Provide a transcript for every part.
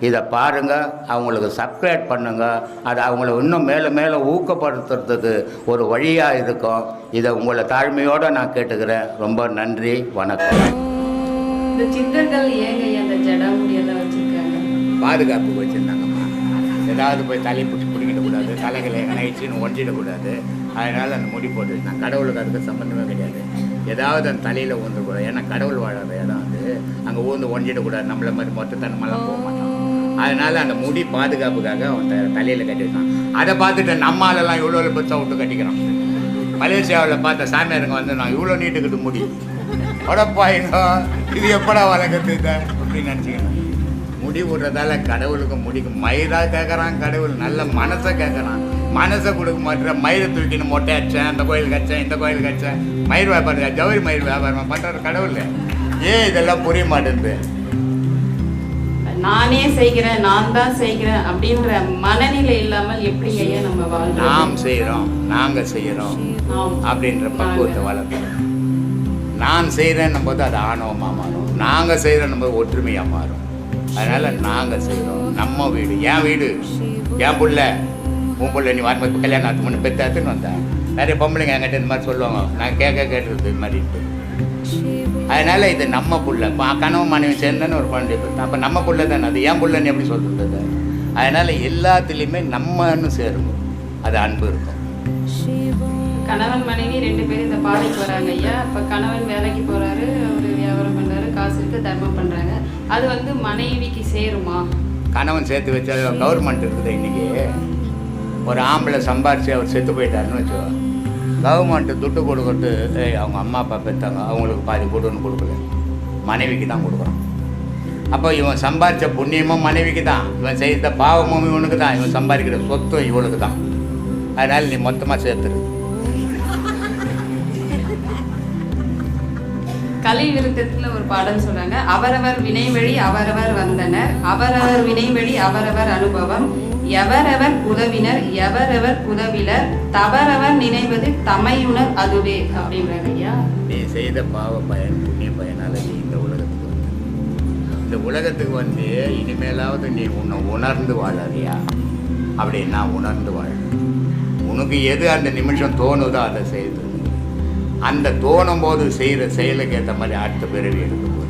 இதை பாருங்க அவங்களுக்கு சப்ஸ்கிரைப் பண்ணுங்க. அது அவங்கள இன்னும் மேலே மேலே ஊக்கப்படுத்துறதுக்கு ஒரு வழியாக இருக்கும். இதை உங்களை தாழ்மையோடு நான் கேட்டுக்கிறேன். ரொம்ப நன்றி வணக்கம். இந்த சித்தர்கள் ஏங்க அந்த ஜடாமுடியெல்லாம் வச்சிருக்காங்க? பாதுகாப்பு வச்சுருந்தாங்கம்மா. ஏதாவது போய் தலை பிடிச்சி பிடிக்கிடக்கூடாது தலைகளை நைச்சின்னு ஒன்றிடக்கூடாது அதனால் அந்த முடி போட்டு நான் கடவுளுக்கு அதுக்கு சம்மந்தமே கிடையாது. ஏதாவது அந்த தலையில் ஊந்துக்கூடாது. ஏன்னா கடவுள் வாழாத இடம் அது. அங்கே ஊந்து ஒன்றிடக்கூடாது நம்மள மாதிரி மொத்தத்தனமெல்லாம் போக மாட்டான் அதனால் அந்த முடி பாதுகாப்புக்காக அவன் த தலையில் கட்டியிருக்கான். அதை பார்த்துட்டு நம்மளாலெல்லாம் இவ்வளோ பெருசாக விட்டு கட்டிக்கிறான். மலேசியாவில் பார்த்த சாமியாருங்க வந்து நான் இவ்வளோ நீட்டுக்கிட்டு முடி. உடப்பாயினோ இது எப்படா வளர்க்குறது அப்படின்னு நினச்சிக்கிறேன். முடி விடுறதால கடவுளுக்கு முடிக்கும் மயிராக கேட்குறான் கடவுள் நல்ல மனசை கேட்குறான் மனசை கொடுக்க மாட்டேற மயிரை தூக்கின்னு மொட்டை அடிச்சேன் அந்த கோயில் கச்சேன் இந்த கோயில் கச்சேன் மயிர் வியாபாரம் ஜவுரி மயிர் வியாபாரம் பண்ணுற கடவுள். ஏன் இதெல்லாம் புரிய மாட்டேங்குது? நானே செய்கிறேன் நான் தான் செய்கிறேன் அப்படின்ற மனநிலை இல்லாமல் எப்படி ஐயா நம்ம வாழ்றோம் நாம் செய்கிறோம் நாங்கள் செய்கிறோம். அப்படின்ற பக்குவத்தை வளர்க்கணும். நான் செய்கிறேன்னும் போது அது ஆணவமாக மாறும். நாங்கள் செய்கிறோன்னும் போது ஒற்றுமையாக மாறும். அதனால் நாங்கள் செய்கிறோம். நம்ம வீடு என் வீடு. என் புள்ள உன் புள்ள நீ வரும்போது கல்யாணம் ஆத்து முன்னு பெத்தாத்துன்னு வந்தேன். நிறைய பொம்பளைங்க என்கிட்ட இந்த மாதிரி சொல்லுவாங்க. நான் கேட்க கேட்டுருது இது மாதிரிட்டு அதனால் இது நம்ம புள்ள. கணவன் மனைவி சேர்ந்தானே ஒரு குழந்தை பெற்றோம் அப்போ நம்ம புள்ள தானே அது? ஏன் புள்ளன்னு எப்படி சொல்கிறது அதனால் எல்லாத்துலேயுமே நம்மன்னு சேரும். அது அன்பு இருக்கும். கணவன் மனைவி ரெண்டு பேரும் இந்த பாதைக்கு வராங்க ஐயா. இப்ப கணவன் வேலைக்கு போறாரு அவரு வியாபாரம் பண்றாரு காசு இருக்கு தர்மம் பண்றாங்க. அது வந்து மனைவிக்கு சேருமா? கணவன் சேர்த்து வச்ச கவர்மெண்ட் இருக்குது இன்றைக்கி ஒரு ஆம்பளை சம்பாரிச்சு அவர் செத்து போயிட்டாருன்னு வச்சோ கவர்மெண்ட்டு துட்டு கொடுக்கறது அவங்க அம்மா அப்பா பெற்றாங்க அவங்களுக்கு பாதி கொடுன்னு கொடுக்கல. மனைவிக்கு தான் கொடுக்குறான் அப்போ இவன் சம்பாதிச்ச புண்ணியமும் மனைவிக்கு தான். இவன் செய்த பாவமும் இவனுக்கு தான். இவன் சம்பாதிக்கிற சொத்தும் இவனுக்கு தான். அதனால் நீ மொத்தமாக சேர்த்துரு. கலை விருத்தத்தில் ஒரு பாடல் சொல்கிறாங்க அவரவர் வினை வழி அவரவர் வந்தனர். அவரவர் வினை வழி அவரவர் அனுபவம். எவரவர் உதவினர் எவரவர் உதவிலர் தவறவர் நினைவது தமையுணர் அதுவே அப்படின்றாங்க ஐயா. நீ செய்த பாவ பயன் புண்ணிய பயனால நீ இந்த உலகத்துக்கு வந்து. இந்த உலகத்துக்கு வந்து இனிமேலாவது நீ உன்னை உணர்ந்து வாழறியா அப்படி நான் உணர்ந்து வாழ. உனக்கு எது அந்த நிமிஷம் தோணுதோ அதை செய்து அந்த தோணும் போது செய்கிற செயலுக்கு ஏற்ற மாதிரி அடுத்த பிறவி எடுக்க போகுது.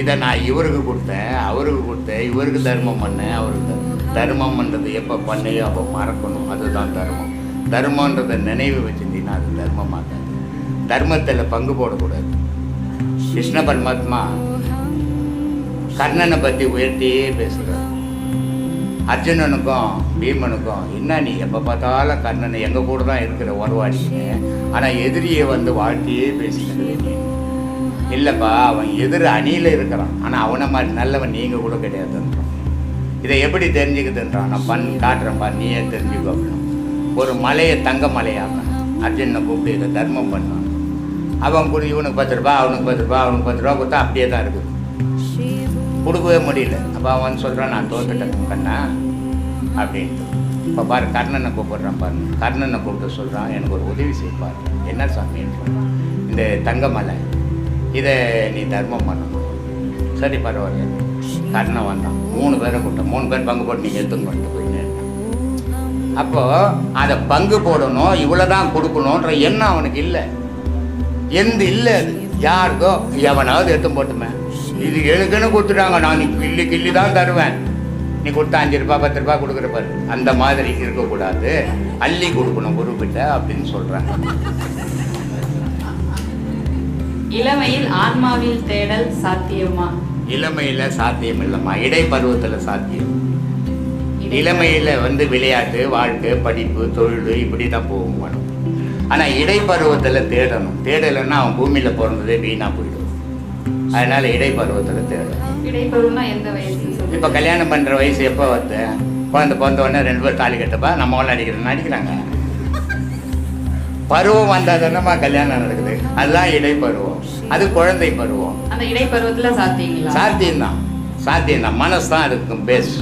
இதை நான் இவருக்கு கொடுத்தேன் அவருக்கு கொடுத்தேன் இவருக்கு தர்மம் பண்ணேன் அவருக்கு தர்மம் தர்மம்ன்றது எப்போ பண்ணையோ அப்போ மறக்கணும். அதுதான் தர்மம். தர்மன்றதை நினைவு வச்சுருந்தீங்கன்னா அது தர்மமாகாது தர்மத்தில் பங்கு போடக்கூடாது. கிருஷ்ண பரமாத்மா கர்ணனை பற்றி உயர்த்தியே பேசுகிறார் அர்ஜுனனுக்கும் பீமனுக்கும் என்ன நீ எப்போ பார்த்தாலும் கர்ணனை எங்கள் கூட தான் இருக்கிற உறவாடிங்க ஆனால் எதிரியை வந்து வாழ்க்கையே பேசிக்கிறது இல்லைப்பா அவன் எதிர் அணியில் இருக்கிறான். ஆனால் அவனை மாதிரி நல்லவன் நீங்கள் கூட கிடையாதுன்றான் இதை எப்படி தெரிஞ்சுக்குதுன்றான். நான் பண் காட்டுறேன்ப்பா நீயே தெரிஞ்சுக்கோ. அப்படின்னா ஒரு மலையை தங்க மலையாக்கணும் அர்ஜுனை கூப்பிட்டு இதை தர்மம் பண்ணான் அவன் கூட இவனுக்கு பத்து ரூபா அவனுக்கு பத்து ரூபா அவனுக்கு பத்து ரூபா கொடுத்தா அப்படியே தான் இருக்குது கொடுக்கவே முடியல. அப்போ அவன் வந்து சொல்கிறான் நான் தோத்துட்டேன் கண்ணா அப்படின்ட்டு. இப்போ பாரு கர்ணனை கூப்பிடுறான் பாரு கர்ணனை கூப்பிட்டு சொல்கிறான் எனக்கு ஒரு உதவி செய்ப்பார் என்ன சாமின்னு சொல்கிறான் இந்த தங்கமலை இதை நீ தர்மம் பண்ணணும். சரி பரவாயில்ல. கர்ணன் வந்தான். மூணு பேரை கூட்டம் மூணு பேர் பங்கு போட்டு நீங்கள் எடுத்துன்னு பண்ணிட்டு போயின்னு அப்போது அதை பங்கு போடணும் இவ்வளோ தான் கொடுக்கணுன்ற எண்ணம் அவனுக்கு இல்லை. எந்த இல்லை அது? யாருக்கோ? எவனாவது எடுத்து போட்டுமே. இது எனக்குன்னு கொடுத்துட்டாங்க. நான் நீ கிள்ளி கிள்ளி தான் தருவேன். நீ கொடுத்தா அஞ்சு ரூபாய் பத்து ரூபாய் கொடுக்குற பாரு. அந்த மாதிரி இருக்கக்கூடாது. அள்ளி கொடுக்கணும் குறிப்பிட்ட அப்படின்னு சொல்கிறாங்க இளமையில் ஆன்மாவில் தேடல் சாத்தியமா? இளமையில் சாத்தியம் இல்லைம்மா. இடைப்பருவத்தில் சாத்தியம். இளமையில் வந்து விளையாட்டு வாழ்க்கை படிப்பு தொழில் இப்படி தான் போகும் மனம். ஆனால் இடைப்பருவத்தில் தேடணும். தேடலைன்னா அவன் பூமியில் பிறந்ததே வீணாக போயிடும். அதனால் இடைப்பருவத்தில் தேடணும். இப்போ கல்யாணம் பண்ணுற வயசு எப்போ வருது? குழந்தை பிறந்த உடனே ரெண்டு பேர் தாலி கட்டப்பா. நம்ம அடிக்கிறோம் அடிக்கிறாங்க. பருவம் வந்தால் தானேம்மா கல்யாணம் நடக்குது. அதுதான் இடைப்பருவம். அது குழந்தை பருவம். அந்த இடைப்பருவத்துல சாத்தியங்களா? சாத்தியம்தான். சாத்தியம்தான். மனசு தான் அதுக்கு பேஸ்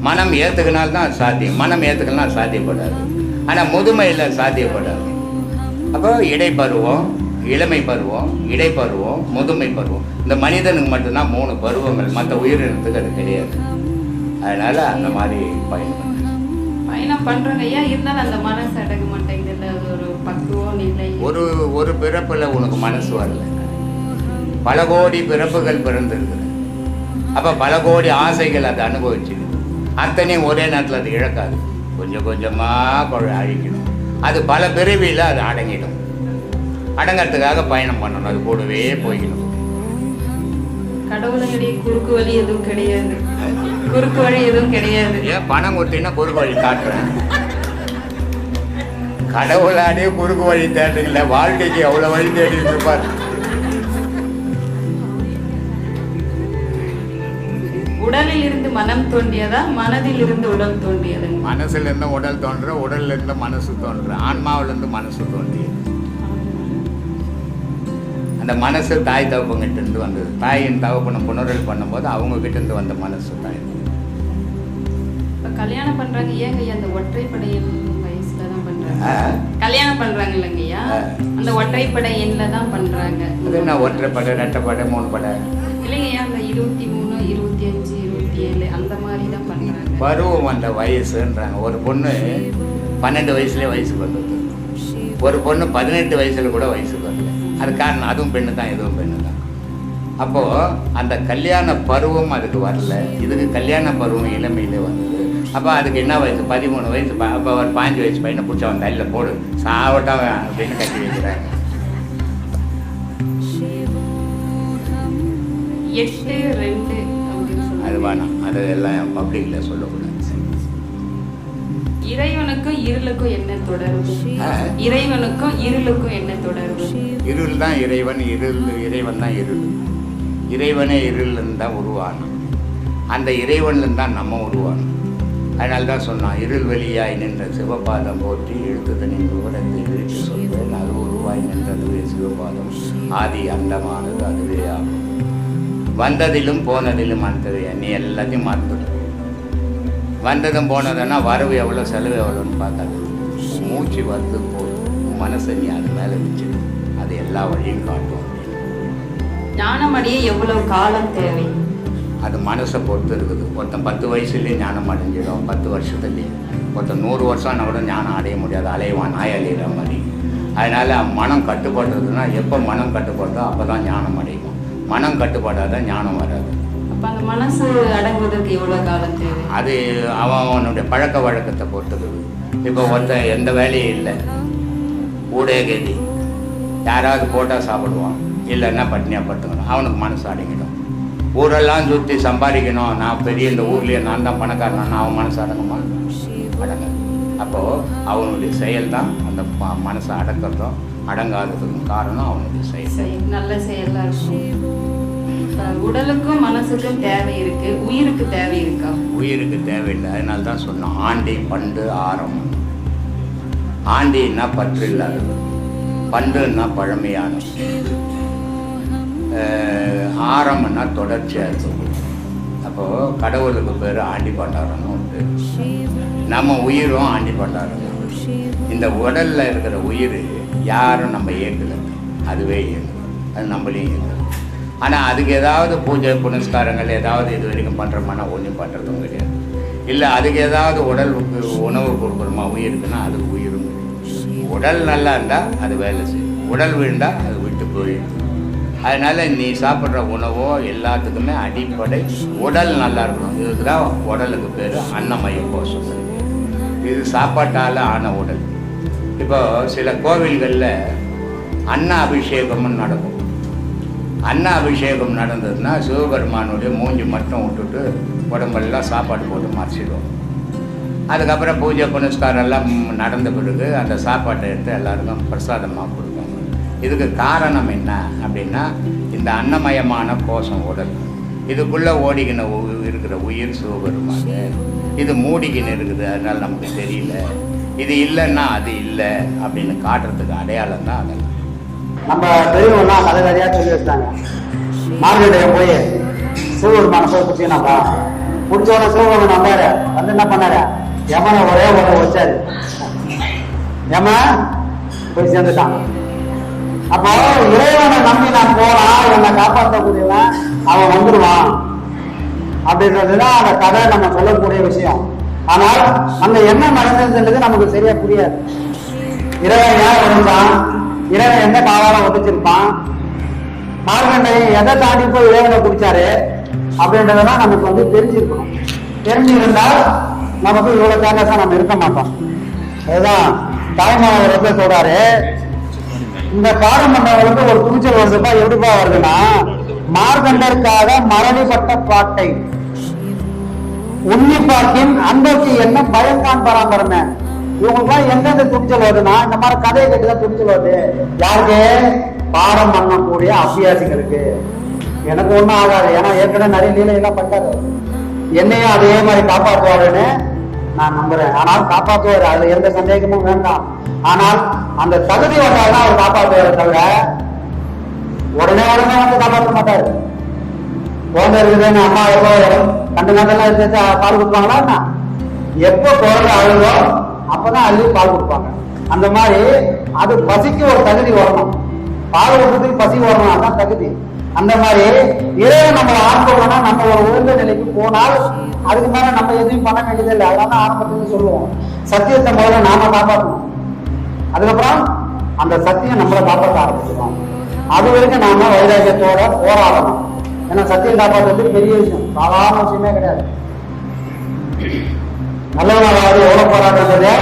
மனம் ஏற்றுக்கினால் தான் சாத்தியம். மனம் ஏற்றுக்கலாம் சாத்தியப்படாது. ஆனால் முதுமையில் சாத்தியப்படாது. அப்போ இடைப்பருவம் இளமை பருவம் இடைப்பருவம் முதுமை பருவம். இந்த மனிதனுக்கு மட்டும்தான் மூணு பருவங்கள். மற்ற உயிரினத்துக்கு அது கிடையாது. அதனால் அந்த மாதிரி பயன்படுது பயணம் பண்றோங்க ஐயா இருந்தாலும் அந்த மனசு அடங்க மாட்டேங்குது? ஒரு பக்குவம் இல்லை ஒரு ஒரு பிறப்பில் உனக்கு மனசு வரல. பல கோடி பிறப்புகள் பிறந்திருக்குது. அப்போ பல கோடி ஆசைகள் அதை அனுபவிச்சுக்குது அத்தனையும் ஒரே நேரத்தில் அது இழக்காது. கொஞ்சம் கொஞ்சமாக அழிக்கணும் அது பல பிறவியில் அது அடங்கிடும். அடங்கிறதுக்காக பயணம் பண்ணணும். அது கூடவே போய்க்கணும். கடவுளுடைய குறுக்கு வழி எதுவும் கிடையாது. குறுக்கு வழி எதுவும் கிடையாது. ஏன் பணம் கொடுத்தீங்கன்னா குறுக்கு வழி காட்டுறேன். கடவுளானே குறுக்கு வழி தேடுறீங்களே வாழ்க்கைக்கு எவ்வளோ வழி தேடிட்டு இருப்பார்? உடலில் இருந்து மனம் தோன்றியதா மனதில் இருந்து உடல் தோன்றியதுங்க மனசுல இருந்து உடல் தோன்ற உடல்ல இருந்து மனசு தோன்ற ஆன்மாவுல இருந்து மனசு தோன்றியது. அந்த மனசு தாய் தகப்பங்கிட்ட இருந்து வந்தது. தாயின் தகப்பனை புணரல் பண்ணும்போது அவங்க கிட்ட இருந்து வந்த மனசு தாய் இப்ப கல்யாணம் பண்றாங்க ஏங்க அந்த ஒற்றைப்படையில் வயசுல தான் பண்றாங்க. ஆ, கல்யாணம் பண்றாங்க இல்லைங்க ஐயா? ஆ. அந்த ஒற்றைப்படை எண்ணில தான் பண்றாங்க. அது என்ன ஒற்றை படை ரெட்டை படை மூணு படை இல்லைங்க ஐயா அந்த இருபத்தி மூணு இருபத்தி அஞ்சு இருபத்தி ஏழு அந்த மாதிரி தான் பண்றாங்க. பருவம் வந்த வயசுன்றாங்க. ஒரு பொண்ணு பன்னெண்டு வயசுலேயே வயசுக்கு வந்தது ஒரு பொண்ணு பதினெட்டு வயசுல கூட வயசுக்கு அது காரணம் அதுவும் பெண்ணு தான் இதுவும் பெண்ணு தான் அப்போது அந்த கல்யாண பருவம் அதுக்கு வரல. இதுக்கு கல்யாண பருவம் இளமையிலே வந்தது. அப்போ அதுக்கு என்ன வயசு? பதிமூணு வயசு. அப்போ ஒரு பாஞ்சு வயசு பையனை பிடிச்ச அவன் தலையில் போடு. சாவட்டாவன் அப்படின்னு கட்டி வைக்கிறாங்க. அது வேணாம். அது எல்லாம் பப்ளிக்கில் சொல்லக்கூடாது. இறைவனுக்கும் இருளுக்கும் என்ன தொடர்பு? இறைவனுக்கும் இருளுக்கும் என்ன தொடர்பு? இருள் தான் இறைவன் இருள் இறைவன் தான் இருள். இறைவனே இருள்லேருந்து தான் உருவானான் அந்த இறைவன்லேருந்து தான் நம்ம உருவானோம் அதனால தான் சொன்னான் இருள் வெளியாய் நின்ற சிவபாதம் போற்றி எழுத்துதனின் விவரத்தை விழித்து சொல்வேன். அது உருவாய் நின்றதுவே சிவபாதம். ஆதி அண்டமானது அதுவே ஆகும். வந்ததிலும் போனதிலும் அந்தது நீ எல்லாத்தையும் மாற்றுது வந்ததும் போனதுன்னா வரவு எவ்வளோ செலவு எவ்வளோன்னு பார்க்காது. மூச்சு வந்து போதும். மனசை நீ அது மேலே வச்சுடு அது எல்லா வழியும் காட்டும். ஞானம் அடைய எவ்வளவு காலம் தேவை? அது மனசை பொறுத்து இருக்குது. ஒருத்தன் பத்து வயசுலேயே ஞானம் அடைஞ்சிடும். பத்து வருஷத்துலேயே. ஒருத்தன் நூறு வருஷம் கூட ஞானம் அடைய முடியாது. அலைவான் நாய் அலையிற மாதிரி. அதனால் மனம் கட்டுப்படுறதுன்னா எப்போ மனம் கட்டுப்படுதோ அப்போ தான் ஞானம் அடையும் மனம் கட்டுப்படாத ஞானம் வராது. அந்த மனசு அடங்குவதற்கு எவ்வளவு காலம் தேவை? அது அவன் அவனுடைய பழக்க வழக்கத்தை பொறுத்தது. இப்போ ஒருத்தன் எந்த வேலையும் இல்லை. ஊடே கதி யாராவது போட்டால் சாப்பிடுவான். இல்லைன்னா பட்னியாக படுத்துக்கணும். அவனுக்கு மனசு அடங்கிடும். ஊரெல்லாம் சுற்றி சம்பாதிக்கணும். நான் பெரிய இந்த ஊர்லேயே நான் தான் பணக்காரனா அவன் மனசு அடங்குமா? அடங்காது. அப்போது அவனுடைய செயல் தான் அந்த மனசை அடக்கிறதும் அடங்காததுக்கும் காரணம் அவனுடைய செயல். செய்- நல்ல செயலா இருக்கும். உடலுக்கும் மனசுக்கும் தேவை இருக்கு உயிருக்கு தேவை இருக்கா? உயிருக்கு தேவையில்லை. அதனால தான் சொன்னோம். ஆண்டி பண்டு ஆரம். ஆண்டின்னா பற்று இல்லாதது. பண்டுன்னா பழமையானது. ஆரம்னா தொடர்ச்சியாக இருக்கும் அப்போது கடவுளுக்கு பேர் ஆண்டி பண்டாரம்னு உண்டு நம்ம உயிரும் ஆண்டி பண்டாரம் இந்த உடலில் இருக்கிற உயிர் யாரும் நம்ம இயக்கல. அதுவே இயங்குது அது நம்மளையும் இயங்குது ஆனால் அதுக்கு ஏதாவது பூஜை புனஸ்காரங்கள் ஏதாவது இது வரைக்கும் பண்ணுறோமானா ஒன்றும் பண்ணுறதும் கிடையாது இல்லை அதுக்கு ஏதாவது உடலுக்கு உணவு கொடுக்குறோமா உயிருக்குன்னா அது உயிரும். உடல் நல்லா இருந்தால் அது வேலை செய்யும். உடல் விழுந்தால் அது விட்டு போயிடும் அதனால் நீ சாப்பிட்ற உணவோ எல்லாத்துக்குமே அடிப்படை உடல் நல்லா இருக்கணும். இதுக்கு தான் உடலுக்கு பேர் அன்னமய கோஷம். இது சாப்பாட்டால் ஆன உடல். இப்போ சில கோவில்களில் அன்ன அபிஷேகம்னு நடக்கும். அண்ணா அபிஷேகம் நடந்ததுன்னா சிவபெருமானுடைய மூஞ்சி மட்டும் விட்டுட்டு உடம்பெல்லாம் சாப்பாடு போட்டு மறைச்சிடுவோம் அதுக்கப்புறம் பூஜை புனஸ்காரம் எல்லாம் நடந்த பிறகு அந்த சாப்பாட்டை எடுத்து எல்லாருக்கும் பிரசாதமாக கொடுப்போம். இதுக்கு காரணம் என்ன அப்படின்னா இந்த அன்னமயமான கோஷம் உடல். இதுக்குள்ளே ஓடிக்கின இருக்கிற உயிர் சிவபெருமான். இது மூடிக்கின்னு இருக்குது அதனால் நமக்கு தெரியல. இது இல்லைன்னா அது இல்லை அப்படின்னு காட்டுறதுக்கு அடையாளம் தான் அதெல்லாம் நம்ம பெரியவங்கலாம் கதை கதையாக சொல்லி வச்சாங்க மார்க்கெட்டுக்கு போய் சிவபெருமான போய் குத்தினாப்பா பிடிச்ச உடனே சிவபெருமான் வந்தாரு. வந்து என்ன பண்ணாரு? யமனை ஒரே உடனே வச்சாரு யம போய் சேர்ந்துட்டான். அப்போ இறைவனை நம்பி நான் போறான் என்னை காப்பாற்றக்கூடியவன் அவன் வந்துடுவான் அப்படின்றதுதான் அந்த கதை நம்ம சொல்லக்கூடிய விஷயம். ஆனால் அங்க என்ன நடந்ததுன்றது நமக்கு சரியா புரியாது இறைவன் ஏன் வந்துட்டான் காலம் ஒழிச்சிருப்பான் எதை தாண்டி போய் இறைவனை குடிச்சாரு அப்படின்றதெல்லாம் நமக்கு வந்து தெரிஞ்சிருக்கணும் தெரிஞ்சிருந்தால் நமக்கு இவ்வளவு கேர்லெஸ்ஸா நம்ம இருக்க மாட்டோம். அதுதான் தாய்மாவர் வந்து சொல்றாரு. இந்த பாரம்பரியங்களுக்கு ஒரு துணிச்சல் வருதுப்பா எப்படிப்பா வருதுன்னா மார்கண்டருக்காக மரணிப்பட்ட பாட்டை. உன்னிப்பாக்கின் அன்பர்க்கு என்ன பயம்தான் பராமரமே இவங்களுக்குலாம் எங்கெந்த துணிச்சல் வருதுன்னா இந்த மாதிரி கதையை கேட்டுதான் துணிச்சல் வருது. யாருக்கு? பாடம் பண்ணக்கூடிய அபியாசிகளுக்கு எனக்கு ஒன்றும் ஆகாது. ஏன்னா ஏற்கனவே நிறைய லீலையெல்லாம் பண்ணாரு என்னையும் அதே மாதிரி காப்பாற்றுவாருன்னு நான் நம்புறேன். ஆனால் காப்பாற்றுவார் அதுல எந்த சந்தேகமும் வேண்டாம். ஆனால் அந்த தகுதி வந்தால்தான் அவர் காப்பாற்றுவாரை தவிர உடனே உடனே வந்து காப்பாற்ற மாட்டாரு. குழந்தை இருக்குதுன்னு அம்மா எவ்வளோ கண்டு கண்டெல்லாம் எடுத்து பால் கொடுப்பாங்களா என்ன? எப்போ குழந்தை அழுதோ அப்பதான் அள்ளி பால் கொடுப்பாங்க. அந்த மாதிரி அது பசிக்கு ஒரு தகுதி வரணும். பால் ஊற்றுறதுக்கு பசி வரணும் அதான் தகுதி. அந்த மாதிரி இறைவன் நம்மளை ஆட்கொள்ளனா நம்ம ஒரு உயர்ந்த நிலைக்கு போனால் அதுக்கு மேல நம்ம எதுவும் பண்ண வேண்டியதில்லை அதெல்லாம் ஆரம்பத்துல சொல்லுவோம். சத்தியத்தை முதல்ல நாம காப்பாற்றணும். அதுக்கப்புறம் அந்த சத்தியம் நம்மளை காப்பாற்ற ஆரம்பிச்சிடும். அது வரைக்கும் நாம வைராக்கியத்தோட போராடணும். ஏன்னா சத்தியம் காப்பாற்றுறது பெரிய விஷயம். சாதாரண விஷயமே கிடையாது. நல்லவனாவது எவ்வளவு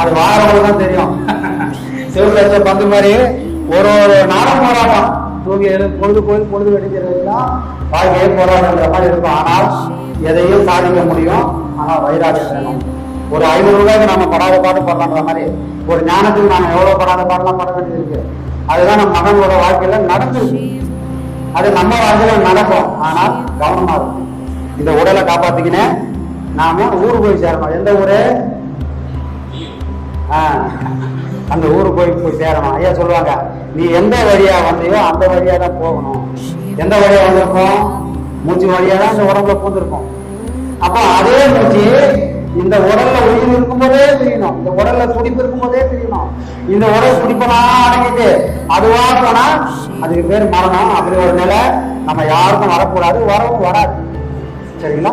அது வாரவங்களுக்கு தான் தெரியும். சிவபிரச்ச பந்து மாதிரி ஒரு ஒரு நாளும் போராட்டம். தூங்கி எழு பொழுது போய் பொழுது வெடிக்கிறதுலாம் வாழ்க்கையே போராட்டங்கிற மாதிரி இருக்கும். ஆனால் எதையும் சாதிக்க முடியும். ஆனால் வைராக்கியம் வேணும். ஒரு ஐநூறு ரூபாய்க்கு நாம படாத பாட்டு படுறாங்கிற மாதிரி. ஒரு ஞானத்துக்கு நாங்க எவ்வளவு படாத பாடலாம் பட வேண்டியது இருக்கு? அதுதான் நம்ம மகனோட வாழ்க்கையில நடந்துருக்கு. அது நம்ம வாழ்க்கையில நடக்கும். ஆனால் கவனமா இருக்கும் இந்த உடலை காப்பாத்திக்கினே நாம ஊர் போய் சேரணும். எந்த ஊரு? அந்த ஊருக்கு போய் போய் சேரணும். ஐயா சொல்லுவாங்க நீ எந்த வழியா வந்தியோ அந்த வழியா தான் போகணும். எந்த வழியா வந்திருக்கோம்? மூச்சு வழியா தான் இந்த உடம்புல பூந்திருக்கும். அப்போ அதே மூச்சு இந்த உடல்ல உயிர் இருக்கும்போதே தெரியணும் இந்த உடல்ல துடிப்பு இருக்கும்போதே தெரியணும் இந்த உடல் துடிப்பெல்லாம் அடங்கிட்டு அதுவா போனா அதுக்கு பேர் மரணம். அப்படி ஒரு நிலை நம்ம யாருக்கும் வரக்கூடாது. வரவும் வராது. சரிங்களா?